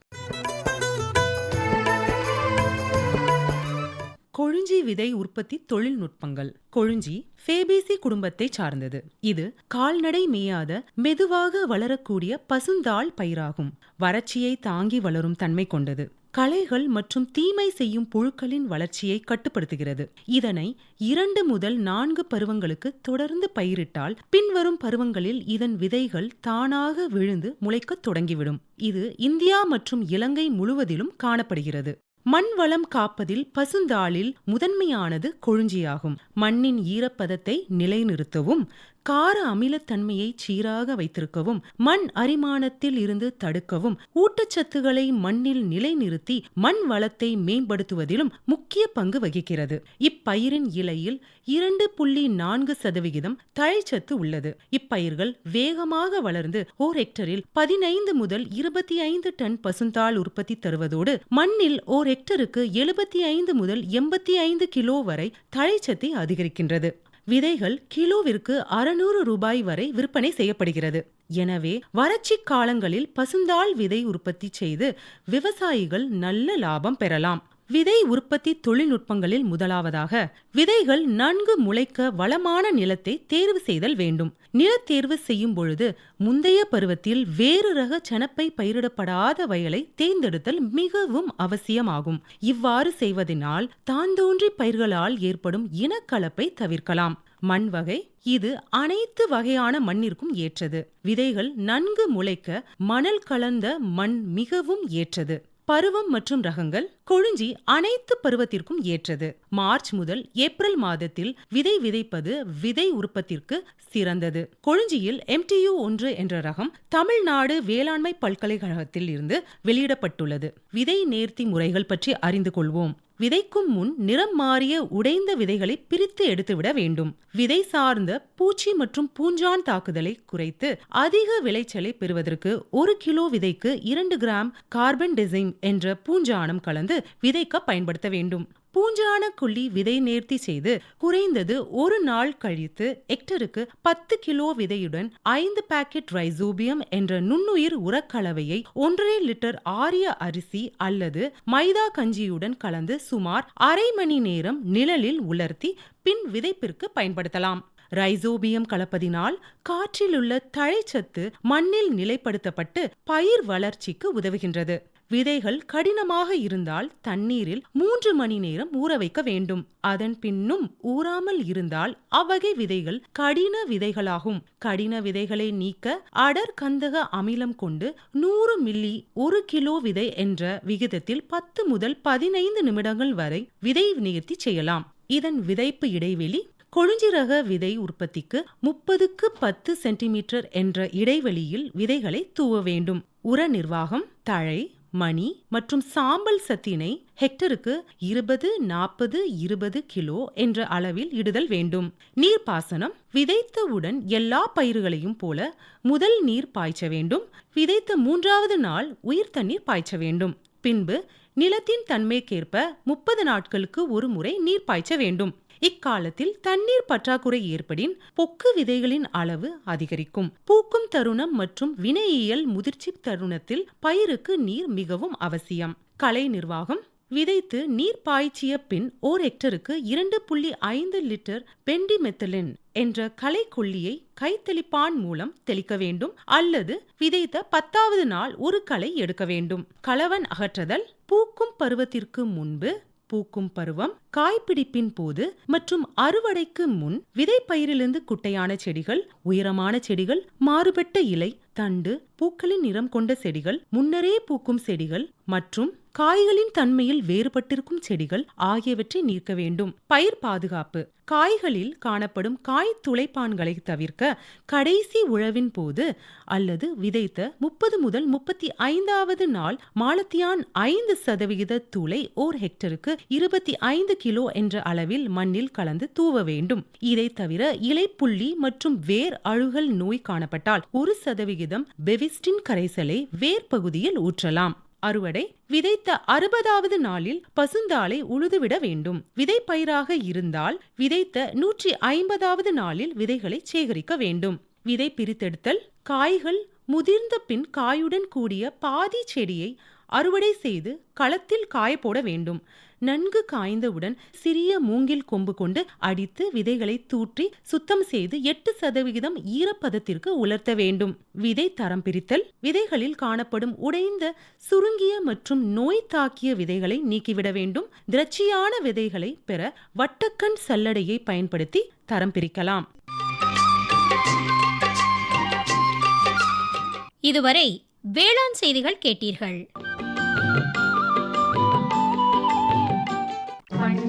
[SPEAKER 4] கொழுஞ்சி விதை உற்பத்தி தொழில்நுட்பங்கள். கொழுஞ்சி ஃபேபேசி குடும்பத்தை சார்ந்தது. இது கால்நடை மேயாத மெதுவாக வளரக்கூடிய பசுந்தாள் பயிராகும். வறட்சியை தாங்கி வளரும் தன்மை கொண்டது. களைகள் மற்றும் தீமை செய்யும் புழுக்களின் வளர்ச்சியை கட்டுப்படுத்துகிறது. இதனை இரண்டு முதல் நான்கு பருவங்களுக்கு தொடர்ந்து பயிரிட்டால் பின்வரும் பருவங்களில் இதன் விதைகள் தானாக விழுந்து முளைக்கத் தொடங்கிவிடும். இது இந்தியா மற்றும் இலங்கை முழுவதிலும் காணப்படுகிறது. மண் வளம் காப்பதில் பசுந்தாளில் முதன்மையானது கொழுஞ்சியாகும். மண்ணின் ஈரப்பதத்தை நிலைநிறுத்தவும் கார அமிலத்தன்மையை சீராக வைத்திருக்கவும் மண் அரிமானத்தில் இருந்து தடுக்கவும் ஊட்டச்சத்துக்களை மண்ணில் நிலைநிறுத்தி மண் வளத்தை மேம்படுத்துவதிலும் முக்கிய பங்கு வகிக்கிறது. இப்பயிரின் இலையில் இரண்டு புள்ளி நான்கு சதவிகிதம் தழைச்சத்து உள்ளது. இப்பயிர்கள் வேகமாக வளர்ந்து ஓர் ஹெக்டரில் பதினைந்து முதல் இருபத்தி ஐந்து டன் பசுந்தாள் உற்பத்தி தருவதோடு மண்ணில் ஓர் ஹெக்டருக்கு எழுபத்தி ஐந்து முதல் எண்பத்தி ஐந்து கிலோ வரை தழைச்சத்தை அதிகரிக்கின்றது. விதைகள் கிலோவிற்கு அறுநூறு ரூபாய் வரை விற்பனை செய்யப்படுகிறது. எனவே வறட்சி காலங்களில் பசுந்தாள் விதை உற்பத்தி செய்து விவசாயிகள் நல்ல லாபம் பெறலாம். விதை உற்பத்தி தொழில்நுட்பங்களில் முதலாவதாக விதைகள் நன்கு முளைக்க வளமான நிலத்தை தேர்வு செய்தல் வேண்டும். நிலத்தேர்வு செய்யும் பொழுது முந்தைய பருவத்தில் வேறு ரக சனப்பை பயிரிடப்படாத வயலை தேர்ந்தெடுத்தல் மிகவும் அவசியமாகும். இவ்வாறு செய்வதனால் தாந்தோன்றி பயிர்களால் ஏற்படும் இனக்கலப்பை தவிர்க்கலாம். மண் வகை இது அனைத்து வகையான மண்ணிற்கும் ஏற்றது. விதைகள் நன்கு முளைக்க மணல் கலந்த மண் மிகவும் ஏற்றது. பருவம் மற்றும் ரகங்கள் கொழுஞ்சி அனைத்து பருவத்திற்கும் ஏற்றது. மார்ச் முதல் ஏப்ரல் மாதத்தில் விதை விதைப்பது விதை உற்பத்திற்கு சிறந்தது. கொழுஞ்சியில் எம்டியு ஒன்று என்ற ரகம் தமிழ்நாடு வேளாண்மை பல்கலைக்கழகத்தில் இருந்து வெளியிடப்பட்டுள்ளது. விதை நேர்த்தி முறைகள் பற்றி அறிந்து கொள்வோம். விதைக்கும் முன் நிறம் மாறிய உடைந்த விதைகளை பிரித்து எடுத்துவிட வேண்டும். விதை சார்ந்த பூச்சி மற்றும் பூஞ்சான் தாக்குதலை குறைத்து அதிக விளைச்சலை பெறுவதற்கு ஒரு கிலோ விதைக்கு இரண்டு கிராம் கார்பன் டிசைன் என்ற பூஞ்சானம் கலந்து விதைக்க பயன்படுத்த வேண்டும். பூஞ்சான குழி விதை நேர்த்தி செய்து குறைந்தது ஒரு நாள் கழித்து ஹெக்டருக்கு பத்து கிலோ விதையுடன் ஐந்து பாக்கெட் ரைசோபியம் என்ற நுண்ணுயிர் உரக்கலவையை ஒன்றரை லிட்டர் ஆரிய அரிசி அல்லது மைதா கஞ்சியுடன் கலந்து சுமார் அரை மணி நேரம் நிழலில் உலர்த்தி பின் விதைப்பிற்கு பயன்படுத்தலாம். ரைசோபியம் கலப்பதினால் காற்றிலுள்ள தழைச்சத்து மண்ணில் நிலைப்படுத்தப்பட்டு பயிர் வளர்ச்சிக்கு உதவுகின்றது. விதைகள் கடினமாக இருந்தால் தண்ணீரில் மூன்று மணி நேரம் ஊற வைக்க வேண்டும். அதன் பின்னும் ஊறாமல் இருந்தால் அவ்வகை விதைகள் கடின விதைகளாகும். கடின விதைகளை நீக்க அடர் கந்தக அமிலம் கொண்டு நூறு மில்லி ஒரு கிலோ விதை என்ற விகிதத்தில் பத்து முதல் பதினைந்து நிமிடங்கள் வரை விதை நிகழ்த்தி செய்யலாம். இதன் விதைப்பு இடைவெளி கொழுஞ்சிரக விதை உற்பத்திக்கு முப்பதுக்கு பத்து சென்டிமீட்டர் என்ற இடைவெளியில் விதைகளை தூவ வேண்டும். உர நிர்வாகம் தழை மணி மற்றும் சாம்பல் சத்தினை ஹெக்டருக்கு இருபது நாற்பது இருபது கிலோ என்ற அளவில் இடுதல் வேண்டும். நீர்ப்பாசனம் விதைத்தவுடன் எல்லா பயிர்களையும் போல முதல் நீர் பாய்ச்ச வேண்டும். விதைத்த மூன்றாவது நாள் உயிர் தண்ணீர் பாய்ச்ச வேண்டும். பின்பு நிலத்தின் தன்மைக்கேற்ப முப்பது நாட்களுக்கு ஒரு முறை நீர் பாய்ச்ச வேண்டும். இக்காலத்தில் தண்ணீர் பற்றாக்குறை ஏற்படின் பொக்கு விதைகளின் அளவு அதிகரிக்கும். பூக்கும் தருணம் மற்றும் வினையியல் முதிர்ச்சி தருணத்தில் பயிருக்கு நீர் மிகவும் அவசியம். கலை நிர்வாகம் விதைத்து நீர் பாய்ச்சிய பின் ஓர் ஹெக்டருக்கு இரண்டு புள்ளி ஐந்து லிட்டர் பெண்டிமெத்தலின் என்ற களைக்கொல்லியை கைத்தெளிப்பான் மூலம் தெளிக்க வேண்டும் அல்லது விதைத்த பத்தாவது நாள் ஒரு களை எடுக்க வேண்டும். களவன் அகற்றுதல் பூக்கும் பருவத்திற்கு முன்பு பூக்கும் பருவம் காய்பிடிப்பின் போது மற்றும் அறுவடைக்கு முன் விதைப்பயிரிலிருந்து குட்டையான செடிகள் உயரமான செடிகள் மாறுபட்ட இலை தண்டு பூக்களின் நிறம் கொண்ட செடிகள் முன்னரே பூக்கும் செடிகள் மற்றும் காய்களின் தன்மையில் வேறுபட்டிருக்கும் செடிகள் ஆகியவற்றை நீக்க வேண்டும். பயிர் பாதுகாப்பு. காய்களில் காணப்படும் காய் துளைப்பான்களை தவிர்க்க கடைசி உழவின் போது அல்லது விதைத்த முப்பது முதல் முப்பத்தி ஐந்தாவது நாள் மாலத்தியான் ஐந்து சதவிகித தூளை ஓர் ஹெக்டருக்கு இருபத்தி ஐந்து கிலோ என்ற அளவில் மண்ணில் கலந்து தூவ வேண்டும். இதை தவிர இலைப்புள்ளி மற்றும் வேர் அழுகல் நோய் காணப்பட்டால் ஒரு சதவிகிதம் பெவிஸ்டின் கரைசலை வேர் பகுதியில் ஊற்றலாம். அறுவடை விதைத்த அறுபதாவது நாளில் பசுந்தாளை உழுதுவிட வேண்டும். விதை பயிராக இருந்தால் விதைத்த நூற்றி ஐம்பதாவது நாளில் விதைகளை சேகரிக்க வேண்டும். விதை பிரித்தெடுத்தல் காய்கள் முதிர்ந்த பின் காயுடன் கூடிய பாதி செடியை அறுவடை செய்து களத்தில் காய போட வேண்டும். நன்கு காய்ந்தவுடன் சிறிய மூங்கில் கொம்பு கொண்டு அடித்து விதைகளை தூற்றி சுத்தம் செய்து எட்டு சதவிகிதம் ஈரப்பதத்திற்கு உலர்த்த வேண்டும். விதை தரம் பிரித்தல் விதைகளில் காணப்படும் உடைந்த சுருங்கிய மற்றும் நோய் தாக்கிய விதைகளை நீக்கிவிட வேண்டும். திரட்சியான விதைகளை பெற வட்டக்கண் சல்லடையை பயன்படுத்தி தரம் பிரிக்கலாம்.
[SPEAKER 8] இதுவரை வேளாண் செய்திகள் கேட்டீர்கள்.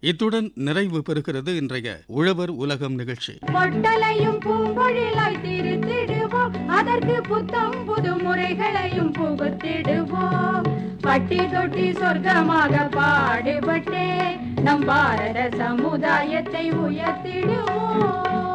[SPEAKER 9] இத்துடன் நிறைவு பெறுகிறது இன்றைய உழவர் உலகம் நிகழ்ச்சி.
[SPEAKER 2] பட்டலையும் பூம்பொழிலாய் திருத்திடுவோம். அதற்கு புத்தம் புது முறைகளையும் புகுத்திடுவோம். பட்டி தொட்டி சொர்க்கமாக பாடுபட்டே நம் பாரத சமுதாயத்தை உயர்த்திடுவோம்.